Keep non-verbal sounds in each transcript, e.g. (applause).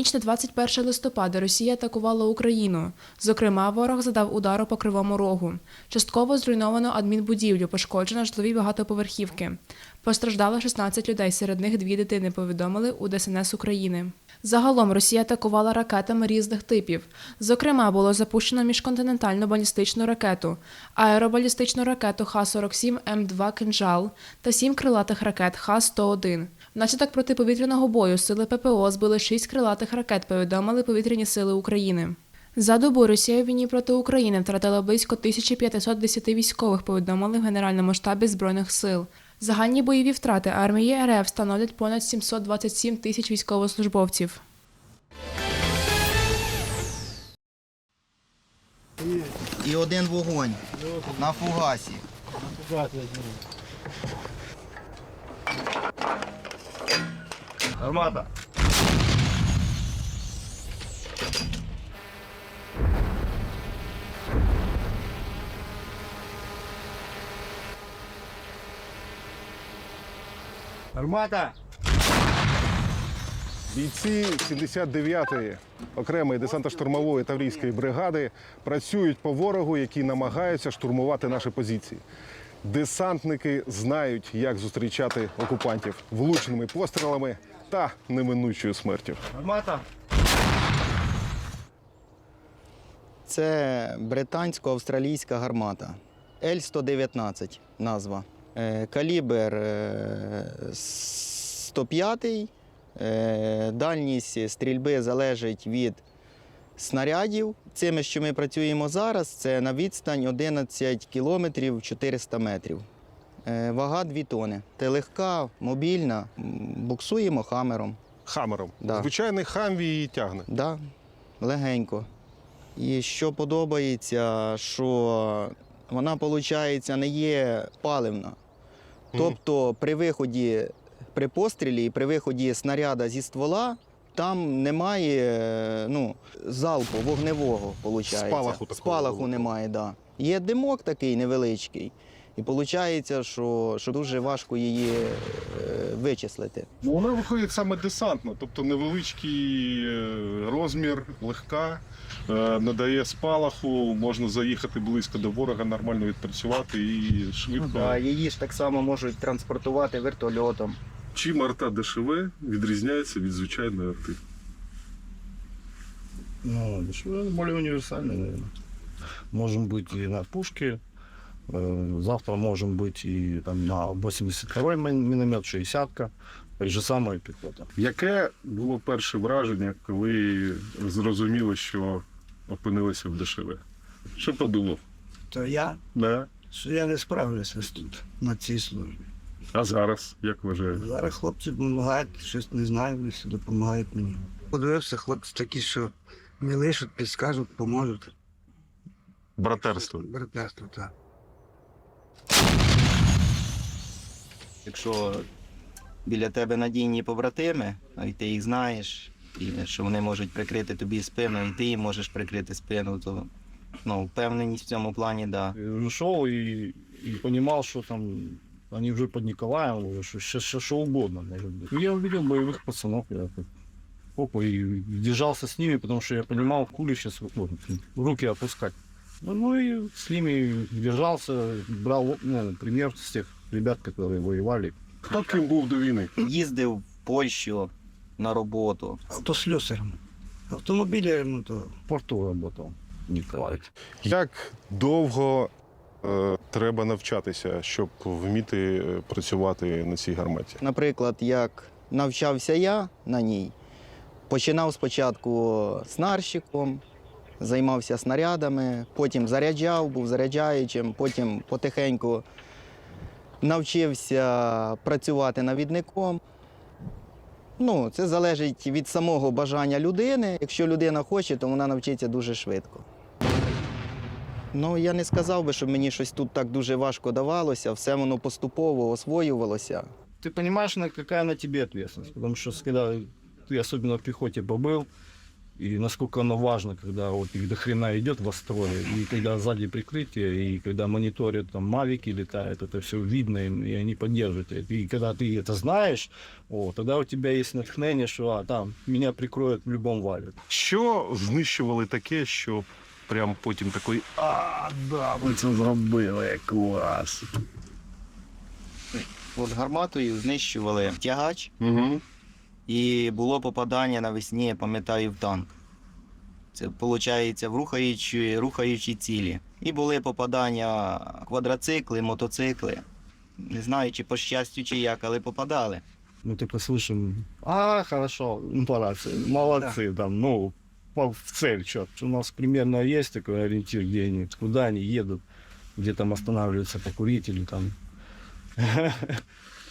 Ніч на 21 листопада Росія атакувала Україну. Зокрема, ворог задав удару по Кривому Рогу. Частково зруйновано адмінбудівлю, пошкоджено житлові багатоповерхівки. Постраждало 16 людей, серед них дві дитини, повідомили у ДСНС України. Загалом Росія атакувала ракетами різних типів. Зокрема, було запущено міжконтинентальну балістичну ракету, аеробалістичну ракету Х-47 М2 «Кинжал» та сім крилатих ракет Х-101. Внаслідок протиповітряного бою сили ППО збили шість крилатих ракет, повідомили повітряні сили України. За добу Росія в війні проти України втратила близько 1510 військових, повідомили в Генеральному штабі Збройних сил. Загальні бойові втрати армії РФ становлять понад 727 тисяч військовослужбовців. І один вогонь на фугасі. Армата. Армата. Бійці 79-ї окремої десантно-штурмової таврійської бригади працюють по ворогу, який намагається штурмувати наші позиції. Десантники знають, як зустрічати окупантів влучними пострілами та неминучою смертю. Армата. Це британсько-австралійська гармата. Л-119 назва. Е, Калібр е, 105. Е, Дальність стрільби залежить від снарядів. Цими, що ми працюємо зараз, це на відстань 11 кілометрів 400 метрів. Е, Вага 2 тони. Це легка, мобільна, буксуємо хамером. Хамером. Да. Звичайний хамві її тягне. Да, легенько. І що подобається, що вона, виходить, не є паливна. Тобто при виході, при пострілі і при виході снаряда зі ствола там немає е, ну, залпу вогневого, виходить. Спалаху такого Спалаху великого. немає, да. Є димок такий невеличкий. І виходить, що, що дуже важко її е, вичислити. Ну, вона виходить саме десантно, тобто невеличкий е, розмір, легка, е, надає спалаху, можна заїхати близько до ворога, нормально відпрацювати і швидко. Ну, да, її ж так само можуть транспортувати вертольотом. Чим арта ДШВ відрізняється від звичайної арти? Ну, дешевле, более универсальный, наверное. Можем быть и на пушке. Э, Завтра можем быть и там на 82-й мин- миномет, 60-ка. Так же самое пехота. Яке було перше враження, коли зрозуміли, що опинилися в ДШВ? Що подумав? то я, Да? що я не справлюся з тут на цій службі. А зараз, як вважаєте? Зараз хлопці допомагають, щось не знаю, всі допомагають мені. Подивився, хлопці такі, що не лишать, підскажуть, поможуть. Братерство. Братерство, так. Якщо біля тебе надійні побратими, а й ти їх знаєш, і що вони можуть прикрити тобі спину, і ти їм можеш прикрити спину, то ну, впевненість в цьому плані, да. И уже шел и, и понимал, что там они уже под Николаем, уже что, сейчас что угодно. Ну, Я увидел боевых пацанов, я так опа, и держался с ними, потому что я понимал, пули сейчас руки опускать. Ну, ну и с ними держался, брал ну, пример с тех ребят, которые воевали. Хто ким був до війни? Їздив в Польщу на роботу. Автослюсарем. Автомобілі ремонтував. В порту работал Николай. Як довго е, треба навчатися, щоб вміти е, працювати на цій гарматі? Наприклад, як навчався я на ній, починав спочатку снарщиком, займався снарядами, потім заряджав, був заряджаючим, потім потихеньку навчився працювати навідником. Ну, це залежить від самого бажання людини. Якщо людина хоче, то вона навчиться дуже швидко. Ну, я не сказав би, що мені щось тут так дуже важко давалося, все воно поступово освоювалося. Ты понимаешь, на какая на тебе ответственность, потому что когда ты особенно в пехоте побыл, И насколько оно важно, когда вот их до хрена идет в строе, и когда сзади прикрытие, и когда мониторят там мавики летают, это все видно, им, и они поддерживают. это. И когда ты это знаешь, о, тогда у тебя есть натхнение, что а, там меня прикроют в любом вале. Що знищували таке, що прям потім такий А, да, ми це зробили, клас. От гарматою знищували тягач, угу. і було попадання навесні, я пам'ятаю, в танк. Це виходить в рухаючі, рухаючі цілі. І були попадання квадроцикли, мотоцикли. Не знаю, чи по щастю, чи як, але попадали. Мы только слышим, а, хорошо, ну, по рации, молодцы, там, ну, по- в цель, черт. У нас примерно есть такой ориентир, где они, куда они едут, где там останавливаются покурить или там (laughs)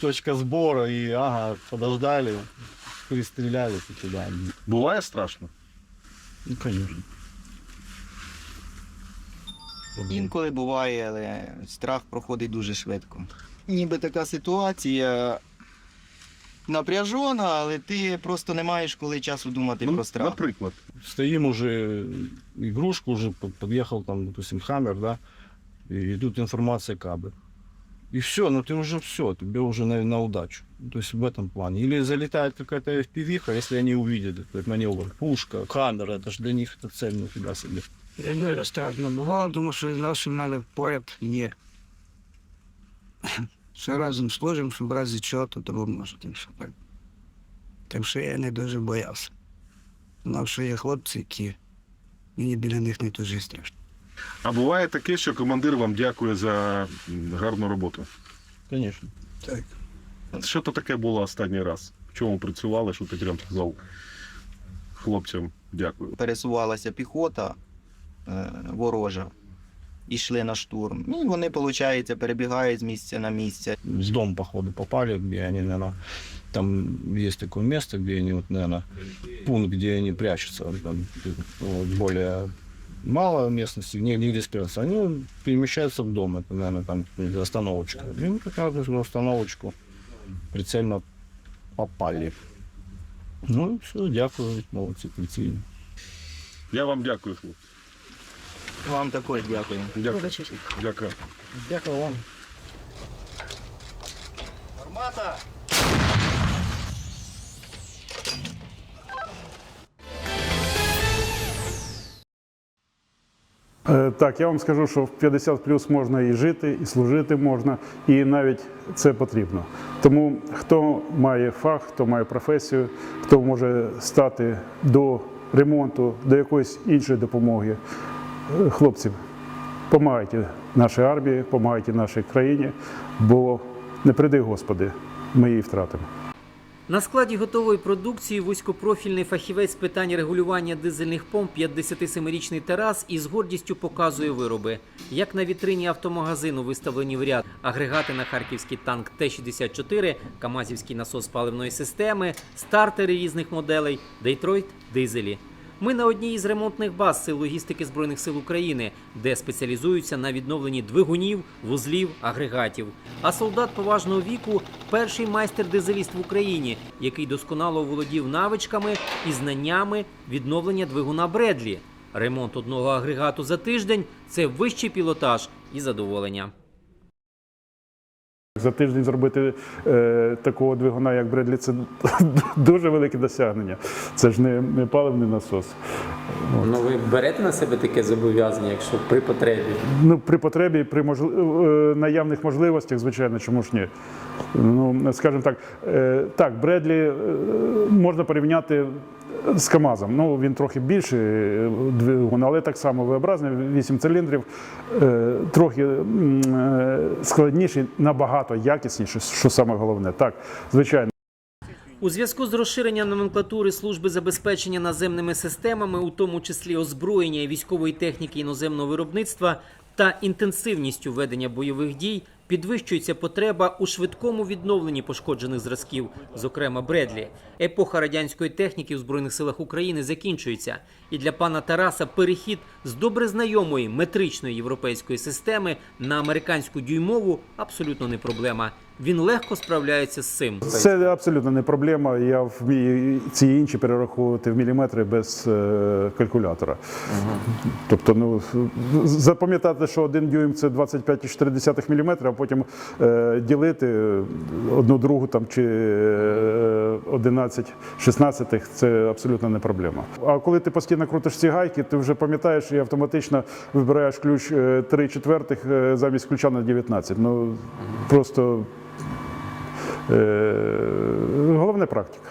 точка сбора, и, ага, подождали, перестреляли и туда. Буває страшно. Ну, конечно. Інколи буває, але страх проходить дуже швидко. Ніби така ситуація напряжена, але ти просто не маєш коли часу думати Ну, про страх. наприклад. Стоим уже, игрушку уже под- подъехал там, допустим, Хаммер, да, и тут информация кабы. И все, ну ты уже все, тебе уже на, на удачу. Ну, То есть в этом плане. Или залетает какая-то fpv если они увидят этот маневр. Пушка, камера, это же для них это цель нифига себе. Я дуже страшно бувало, тому що знав, що в мене поряд є. (laughs) Все разом служимо, щоб в разі чого то допоможуть. Так що так. Так що я не дуже боявся. Знав, що є хлопці, які мені біля них не дуже страшно. А буває таке, що командир вам дякує за гарну роботу. Конечно. Так. Що то таке було останній раз? В чому працювали, що ти прям сказав хлопцям дякую. Пересувалася піхота е, ворожа. І йшли на штурм. Ну, і вони, виходить, перебігають з місця на місце. С дом, походу, попали, где они, наверное, там есть такое место, где они, вот, наверное, пункт, где они прячутся, вот там, вот, более мало местности, не- негде спрятаться. Они перемещаются в дом, это, наверное, там остановочка. И мы как раз в остановочку прицельно попали. Ну, все, дякую, молодцы, прицельно. Я вам дякую, хлопці. Вам також дякую. Дякую. Дякую. Дякую вам. Е, Так, я вам скажу, що в 50 плюс можна і жити, і служити можна, і навіть це потрібно. Тому хто має фах, хто має професію, хто може стати до ремонту, до якоїсь іншої допомоги, е, хлопці, допомагайте нашій армії, допомагайте нашій країні, бо не приди, Господи, ми її втратимо. На складі готової продукції вузькопрофільний фахівець питань регулювання дизельних помп 57-річний Тарас із гордістю показує вироби. Як на вітрині автомагазину виставлені в ряд агрегати на харківський танк Т-64, Камазівський насос паливної системи, стартери різних моделей, Дейтройт, дизелі. Ми на одній із ремонтних баз сил логістики Збройних сил України, де спеціалізуються на відновленні двигунів, вузлів, агрегатів. А солдат поважного віку перший майстер-дизеліст в Україні, який досконало володів навичками і знаннями відновлення двигуна Бредлі. Ремонт одного агрегату за тиждень це вищий пілотаж і задоволення. За тиждень зробити е, такого двигуна, як Бредлі, це (laughs) дуже велике досягнення. Це ж не, не паливний насос. Ну ви берете на себе таке зобов'язання, якщо при потребі. Ну, при потребі, при можли- е, наявних можливостях, звичайно, чому ж ні. Ну, скажімо так, е, так, Бредлі е, можна порівняти з КАМАЗом. Ну, він трохи більший е, двигун, але так само V-образний, 8 циліндрів, е, трохи е, складніший, набагато якісніший, що саме головне. Так, звичайно. У зв'язку з розширенням номенклатури служби забезпечення наземними системами, у тому числі озброєння військової техніки іноземного виробництва та інтенсивністю ведення бойових дій, підвищується потреба у швидкому відновленні пошкоджених зразків, зокрема Бредлі. Епоха радянської техніки у збройних силах України закінчується, і для пана Тараса перехід з добре знайомої метричної європейської системи на американську дюймову абсолютно не проблема. Він легко справляється з цим. Це абсолютно не проблема. Я вмію ці інші перераховувати в міліметри без е, калькулятора. Тобто, ну запам'ятати, що один дюйм це 25,4 мм, а потім е, ділити одну другу там чи е, 11 16 це абсолютно не проблема. А коли ти постійно крутиш ці гайки, ти вже пам'ятаєш і автоматично вибираєш ключ е, 3 четвертих е, замість ключа на 19. Ну просто Е, Головне практика.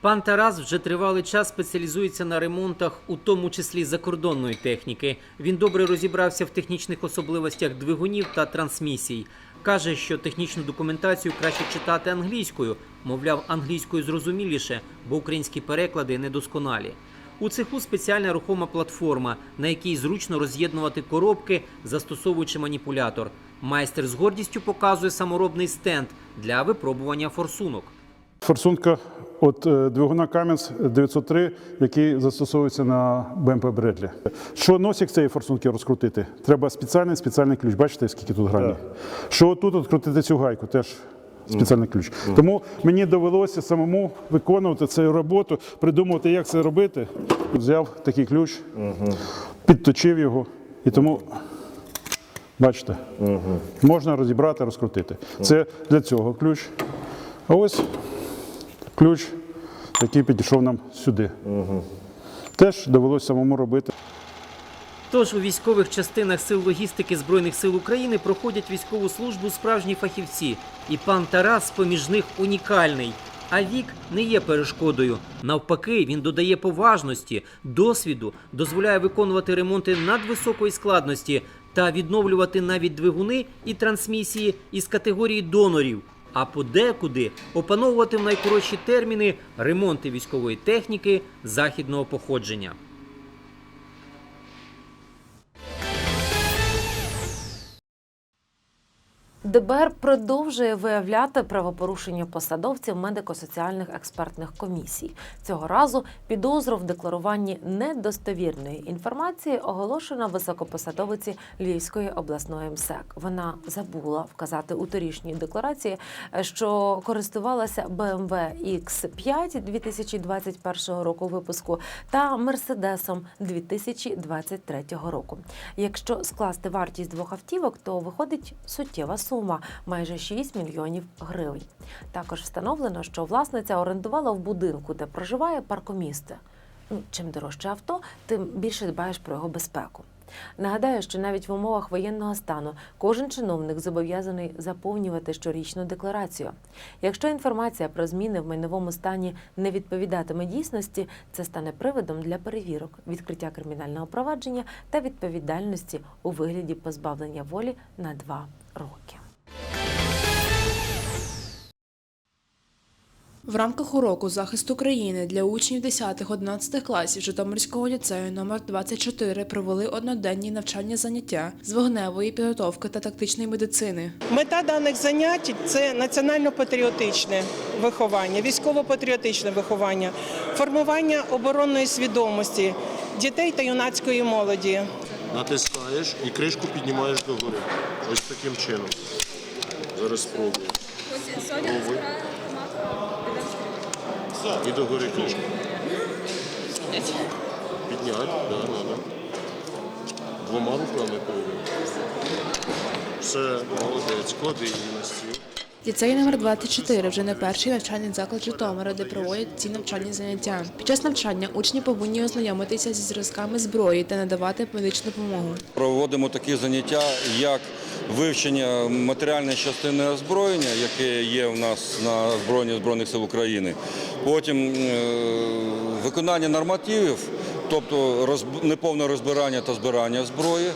Пан Тарас вже тривалий час спеціалізується на ремонтах, у тому числі закордонної техніки. Він добре розібрався в технічних особливостях двигунів та трансмісій. Каже, що технічну документацію краще читати англійською, мовляв, англійською зрозуміліше, бо українські переклади недосконалі. У цеху спеціальна рухома платформа, на якій зручно роз'єднувати коробки, застосовуючи маніпулятор. Майстер з гордістю показує саморобний стенд для випробування форсунок. Форсунка от е, двигуна Кам'янс 903, який застосовується на БМП Бредлі. Що носик цієї форсунки розкрутити? Треба спеціальний спеціальний ключ. Бачите, скільки тут грані? Що тут відкрутити цю гайку? Теж спеціальний ключ. Тому мені довелося самому виконувати цю роботу, придумувати, як це робити. Взяв такий ключ, підточив його і тому. Бачите, можна розібрати, розкрутити. Це для цього ключ. А ось ключ, який підійшов нам сюди. Теж довелося самому робити. Тож у військових частинах сил логістики Збройних сил України проходять військову службу справжні фахівці. І пан Тарас поміж них унікальний. А вік не є перешкодою. Навпаки, він додає поважності, досвіду, дозволяє виконувати ремонти надвисокої складності та відновлювати навіть двигуни і трансмісії із категорії донорів. А подекуди опановувати в найкоротші терміни ремонти військової техніки західного походження. ДБР продовжує виявляти правопорушення посадовців медико-соціальних експертних комісій. Цього разу підозру в декларуванні недостовірної інформації оголошено високопосадовиці Львівської обласної МСЕК. Вона забула вказати у торішній декларації, що користувалася BMW X5 2021 року випуску та Мерседесом 2023 року. Якщо скласти вартість двох автівок, то виходить суттєва сума майже 6 мільйонів гривень. Також встановлено, що власниця орендувала в будинку, де проживає паркомісце. Ну, чим дорожче авто, тим більше дбаєш про його безпеку. Нагадаю, що навіть в умовах воєнного стану кожен чиновник зобов'язаний заповнювати щорічну декларацію. Якщо інформація про зміни в майновому стані не відповідатиме дійсності, це стане приводом для перевірок, відкриття кримінального провадження та відповідальності у вигляді позбавлення волі на два роки. В рамках уроку захисту країни для учнів 10-11 класів Житомирського ліцею номер 24 провели одноденні навчальні заняття з вогневої підготовки та тактичної медицини. Мета даних занять це національно-патріотичне виховання, військово-патріотичне виховання, формування оборонної свідомості дітей та юнацької молоді. Натискаєш і кришку піднімаєш догори. Ось таким чином. Зараз спробую. Пробуй. І догори кришку. Підняти, да, да, да. Двома руками повинен. Все, молодець. Клади її на стіл. Ліцей номер 24 вже не перший навчальний заклад Житомира, де проводять ці навчальні заняття. Під час навчання учні повинні ознайомитися зі зразками зброї та надавати медичну допомогу. Проводимо такі заняття, як вивчення матеріальної частини озброєння, яке є у нас на збройні збройних сил України. Потім е, виконання нормативів, тобто неповне розбирання та збирання зброї.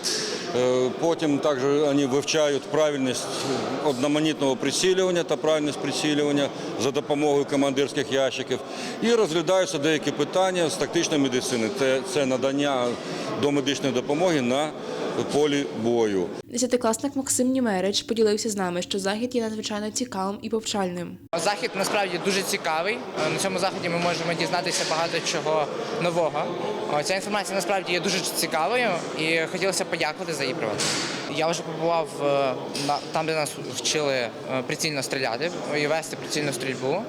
Е, Потім також вони вивчають правильність одноманітного прицілювання та правильність прицілювання за допомогою командирських ящиків. І розглядаються деякі питання з тактичної медицини. Це, надання домедичної допомоги на полі бою. Десятикласник Максим Німерич поділився з нами, що захід є надзвичайно цікавим і повчальним. Захід насправді дуже цікавий. На цьому заході ми можемо дізнатися багато чого нового. Ця інформація насправді є дуже цікавою і хотілося подякувати за її проведення. Я вже побував е, на там, де нас вчили е, прицільно стріляти і вести прицільну стрільбу.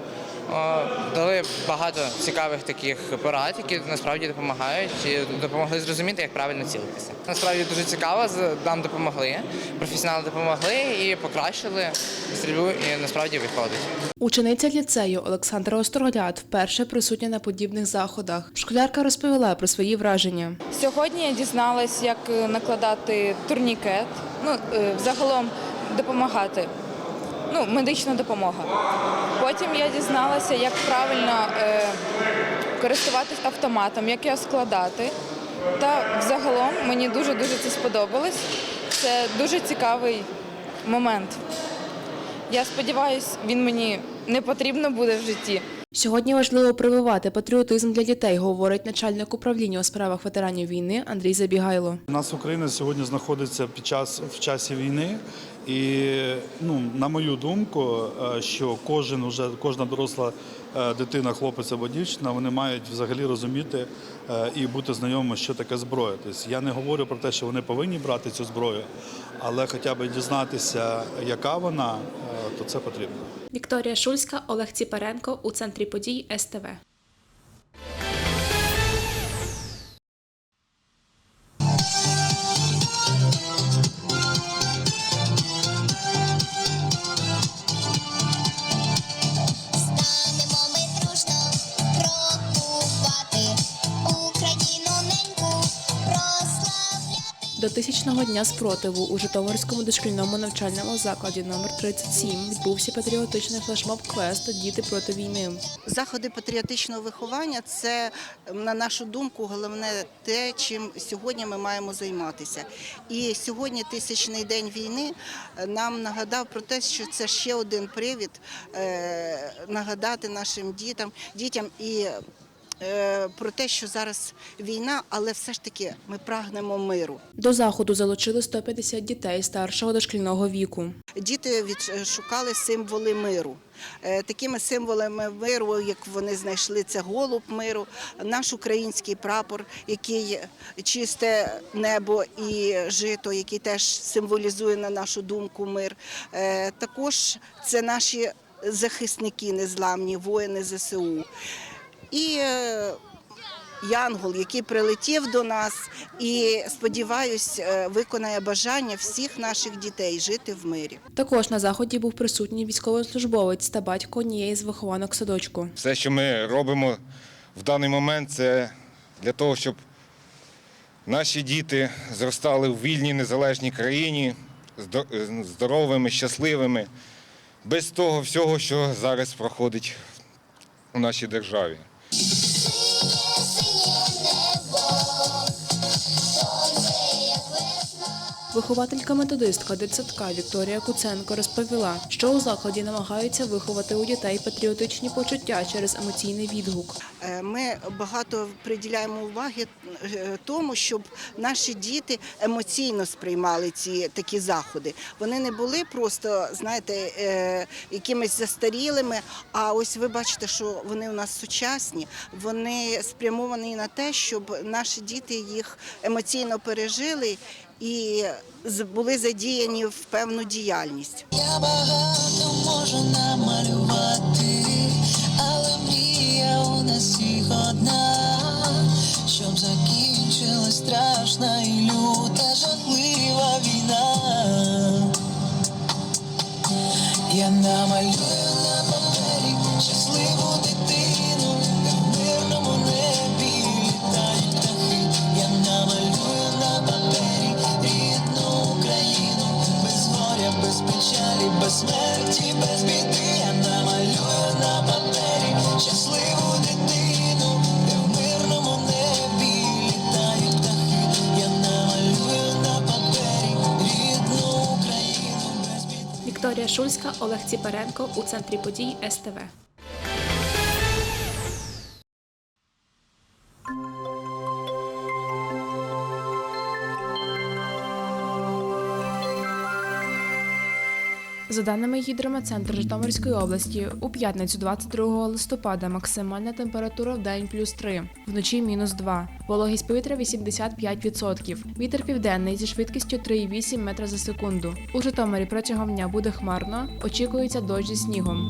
Дали багато цікавих таких порад, які насправді допомагають і допомогли зрозуміти, як правильно цілитися. Насправді дуже цікаво, нам допомогли, професіонали допомогли і покращили стрільбу, і насправді виходить. Учениця ліцею Олександра Острогляд вперше присутня на подібних заходах. Школярка розповіла про свої враження. Сьогодні я дізналась, як накладати турнікет, ну е, взагалом допомагати. Ну, медична допомога. Потім я дізналася, як правильно е, користуватись автоматом, як його складати. Та взагалом мені дуже дуже це сподобалось. Це дуже цікавий момент. Я сподіваюся, він мені не потрібно буде в житті. Сьогодні важливо прививати патріотизм для дітей, говорить начальник управління у справах ветеранів війни Андрій Забігайло. У нас Україна сьогодні знаходиться під час в часі війни, і ну на мою думку, е, що кожен уже кожна доросла е, дитина, хлопець або дівчина, вони мають взагалі розуміти е, і бути знайомими, що таке зброя. Тобто я не говорю про те, що вони повинні брати цю зброю, але хоча б дізнатися, яка вона, то це потрібно. Вікторія Шульська, Олег Ціпаренко у центрі подій СТВ. До дня спротиву у Житомирському дошкільному навчальному закладі номер 37 відбувся патріотичний флешмоб квест Діти проти війни. Заходи патріотичного виховання це, на нашу думку, головне те, чим сьогодні ми маємо займатися. І сьогодні тисячний день війни нам нагадав про те, що це ще один привід е, нагадати нашим дітям, дітям і про те, що зараз війна, але все ж таки ми прагнемо миру. До заходу залучили 150 дітей старшого дошкільного віку. Діти відшукали символи миру. Е, Такими символами миру, як вони знайшли, це голуб миру, наш український прапор, який чисте небо і жито, який теж символізує на нашу думку мир. Е, Також це наші захисники незламні, воїни ЗСУ. І е, Янгол, який прилетів до нас, і сподіваюсь, е, виконає бажання всіх наших дітей жити в мирі. Також на заході був присутній військовослужбовець та батько однієї з вихованок садочку. Все, що ми робимо в даний момент, це для того, щоб наші діти зростали в вільній незалежній країні, здо- здоровими, щасливими, без того всього, що зараз проходить у нашій державі. you. Вихователька-методистка дитсадка Вікторія Куценко розповіла, що у закладі намагаються виховати у дітей патріотичні почуття через емоційний відгук. Е, Ми багато приділяємо уваги е, тому, щоб наші діти емоційно сприймали ці такі заходи. Вони не були просто, знаєте, е, якимись застарілими. А ось ви бачите, що вони у нас сучасні, вони спрямовані на те, щоб наші діти їх емоційно пережили і були задіяні в певну діяльність. Я багато можу намалювати, але мрія у нас всіх одна, щоб закінчилась страшна і люта жахлива війна. Я намалюю смерті, без біди. Я намалюю на папері щасливу дитину, де в мирному небі літають. Я намалюю на папері рідну Україну. Вікторія Шульська, Олег Ціпаренко у центрі подій СТВ. За даними гідрометцентру Житомирської області, у п'ятницю 22 листопада максимальна температура в день плюс 3, вночі мінус 2. Вологість повітря 85%. Вітер південний зі швидкістю 3,8 метра за секунду. У Житомирі протягом дня буде хмарно, очікується дощ зі снігом.